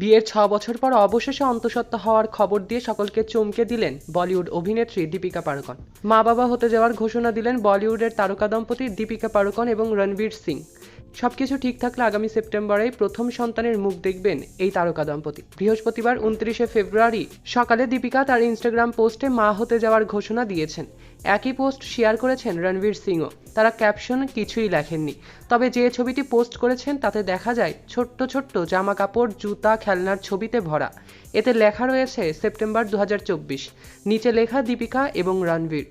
বিয়ের ছ বছর পর অবশেষে অন্তঃসত্ত্বা হওয়ার খবর দিয়ে সকলকে চমকে দিলেন বলিউড অভিনেত্রী দীপিকা পাড়ুকন। মা বাবা হতে যাওয়ার ঘোষণা দিলেন বলিউডের তারকা দম্পতি দীপিকা পাড়ুকন এবং রণবীর সিং। সবকিছু ঠিক থাকলে আগামী সেপ্টেম্বরেই প্রথম সন্তানের মুখ দেখবেন এই তারকা দম্পতি। বৃহস্পতিবার উনত্রিশে ফেব্রুয়ারি সকালে দীপিকা তার ইনস্টাগ্রাম পোস্টে মা হতে যাওয়ার ঘোষণা দিয়েছেন। একই পোস্ট শেয়ার করেছেন রণবীর সিংও। তারা ক্যাপশন কিছুই লেখেননি। তবে যে ছবিটি পোস্ট করেছেন তাতে দেখা যায়, ছোট্ট ছোট্ট জামা কাপড় জুতা, খেলনার ছবিতে ভরা। এতে লেখা রয়েছে সেপ্টেম্বর দু হাজার চব্বিশ। নিচে লেখা দীপিকা এবং রণবীর।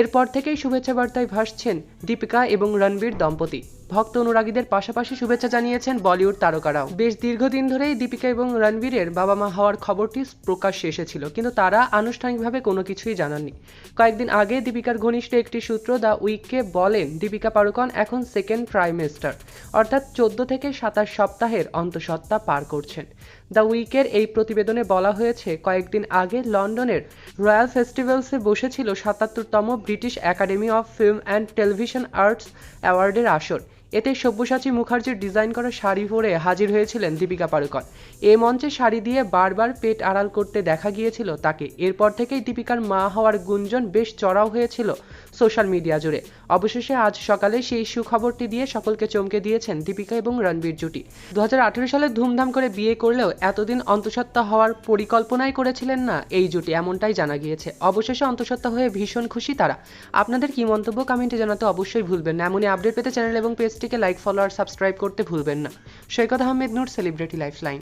এরপর থেকেই শুভেচ্ছা বার্তায় ভাসছেন দীপিকা এবং রণবীর দম্পতি। ভক্ত অনুরাগীদের পাশাপাশি শুভেচ্ছা জানিয়েছেন বলিউড তারকারাও। বেশ দীর্ঘদিন ধরেই দীপিকা এবং রণবীরের বাবা মা হওয়ার খবরটি প্রকাশ্যে এসেছিল, কিন্তু তারা আনুষ্ঠানিকভাবে কোনো কিছুই জানাননি। কয়েকদিন আগে দীপিকার ঘনিষ্ঠ একটি সূত্র দ্য উইককে বলেন, দীপিকা পাড়ুকন এখন সেকেন্ড প্রাইমেস্টার অর্থাৎ চোদ্দ থেকে সাতাশ সপ্তাহের অন্তঃসত্ত্বা পার করছেন। দ্য উইকের এই প্রতিবেদনে বলা হয়েছে, কয়েকদিন আগে লন্ডনের রয়্যাল ফেস্টিভ্যালসে বসেছিল সাতাত্তরতম British academy of film and television arts অ্যাওয়ার্ডের আসর। এতে সব্যসাচী মুখার্জির ডিজাইন করা শাড়ি পরে হাজির হয়েছিলেন দীপিকা পাড়ুকন। এ মঞ্চে শাড়ি দিয়ে বারবার পেট আড়াল করতে দেখা গিয়েছিল তাকে। এরপর থেকেই দীপিকার মা হওয়ার গুঞ্জন বেশ চড়াও হয়েছিল সোশ্যাল মিডিয়া জুড়ে। অবশেষে আজ সকালে সেই সুখবরটি দিয়ে সকলকে চমকে দিয়েছেন দীপিকা এবং রণবীর জুটি। দু হাজার আঠেরো সালে ধুমধাম করে বিয়ে করলেও এতদিন অন্তঃসত্ত্বা হওয়ার পরিকল্পনাই করেছিলেন না এই জুটি, এমনটাই জানা গিয়েছে। অবশেষে অন্তঃসত্ত্বা হয়ে ভীষণ খুশি তারা। আপনাদের কি মন্তব্য কমেন্টে জানাতে অবশ্যই ভুলবেন এমনই আপডেট পেতে চ্যানেল এবং পেজটিকে লাইক ফলো আর সাবস্ক্রাইব করতে ভুলবেন না। Saikat Ahmed Noor celebrity life line